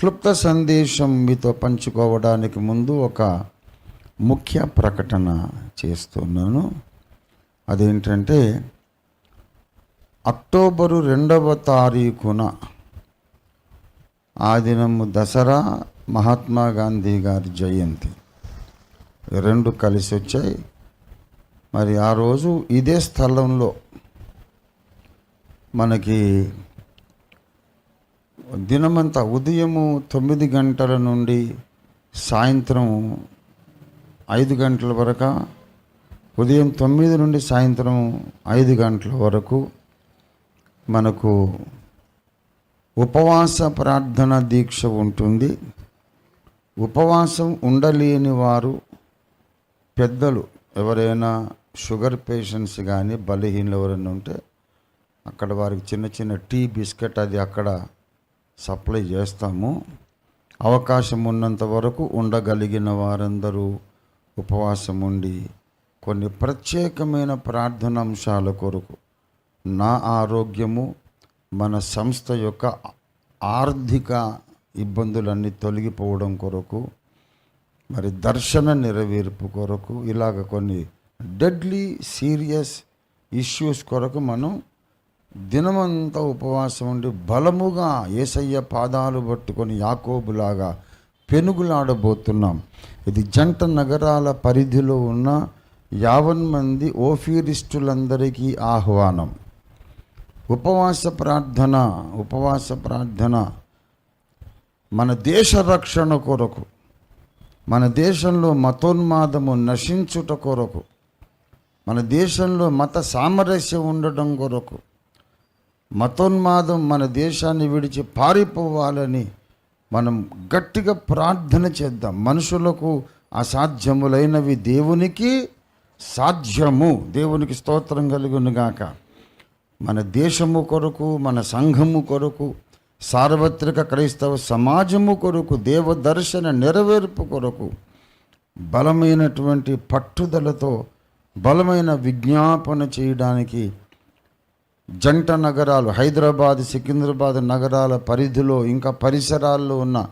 క్లుప్త సందేశం మీతో పంచుకోవడానికి ముందు ఒక ముఖ్య ప్రకటన చేస్తున్నాను. అదేంటంటే అక్టోబరు రెండవ తారీఖున ఆ దినము దసరా మహాత్మా గాంధీ గారి జయంతి. రెండు కలిసి వచ్చాయి. మరి ఆ రోజు ఇదే స్థలంలో మనకి దినమంతా ఉదయము తొమ్మిది గంటల నుండి సాయంత్రం ఐదు గంటల వరకు ఉదయం తొమ్మిది నుండి సాయంత్రం ఐదు గంటల వరకు మనకు ఉపవాస ప్రార్థన దీక్ష ఉంటుంది. ఉపవాసం ఉండలేని వారు పెద్దలు ఎవరైనా షుగర్ పేషెంట్స్ కానీ బలహీనలు ఎవరైనా ఉంటే అక్కడ వారికి చిన్న చిన్న టీ బిస్కెట్ అది అక్కడ సప్లై చేస్తాము. అవకాశం ఉన్నంత వరకు ఉండగలిగిన వారందరూ ఉపవాసం ఉండి కొన్ని ప్రత్యేకమైన ప్రార్థన అంశాల కొరకు నా ఆరోగ్యము మన సంస్థ యొక్క ఆర్థిక ఇబ్బందులన్నీ తొలగిపోవడం కొరకు మరి దర్శన నెరవేర్పు కొరకు ఇలాగ కొన్ని డెడ్లీ సీరియస్ ఇష్యూస్ కొరకు మనం దినమంతా ఉపవాసం ఉండి బలముగా ఏసయ్య పాదాలు పట్టుకొని యాకోబులాగా పెనుగులాడబోతున్నాం. ఇది జంట నగరాల పరిధిలో ఉన్న యావన్ మంది ఓఫీరిస్టులందరికీ ఆహ్వానం. ఉపవాస ప్రార్థన ఉపవాస ప్రార్థన మన దేశ రక్షణ కొరకు మన దేశంలో మతోన్మాదము నశించుట కొరకు మన దేశంలో మత సామరస్యం ఉండడం కొరకు మతోన్మాదం మన దేశాన్ని విడిచి పారిపోవాలని మనం గట్టిగా ప్రార్థన చేద్దాం. మనుషులకు అసాధ్యములైనవి దేవునికి సాధ్యము. దేవునికి స్తోత్రం కలుగునుగాక మన దేశము కొరకు మన సంఘము కొరకు సార్వత్రిక క్రైస్తవ సమాజము కొరకు దేవదర్శన నెరవేర్పు కొరకు బలమైనటువంటి పట్టుదలతో బలమైన విజ్ఞాపన చేయడానికి జంట నగరాలు హైదరాబాద్ సికింద్రాబాద్ నగరాల పరిధిలో ఇంకా పరిసరాల్లో ఉన్న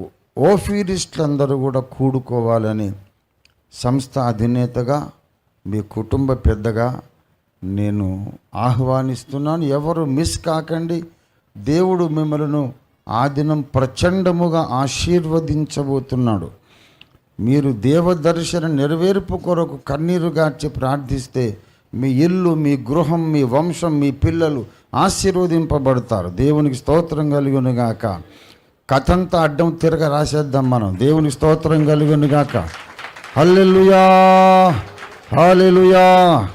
ఓ- ఓఫీరిస్టులందరూ కూడా కూడుకోవాలని సంస్థ అధినేతగా మీ కుటుంబ పెద్దగా నేను ఆహ్వానిస్తున్నాను. ఎవరు మిస్ కాకండి దేవుడు మిమ్మల్ని ఆ దినం ప్రచండముగా ఆశీర్వదించబోతున్నాడు. మీరు దేవదర్శన నెరవేర్పు కొరకు కన్నీరుగార్చి ప్రార్థిస్తే మీ ఇల్లు మీ గృహం మీ వంశం మీ పిల్లలు ఆశీర్వదింపబడతారు. దేవునికి స్తోత్రం కలుగునుగాక. కథంతా అడ్డం తిరగ రాసేద్దాం మనం. దేవునికి స్తోత్రం కలుగునుగాక. హల్లెలుయా! హల్లెలూయా!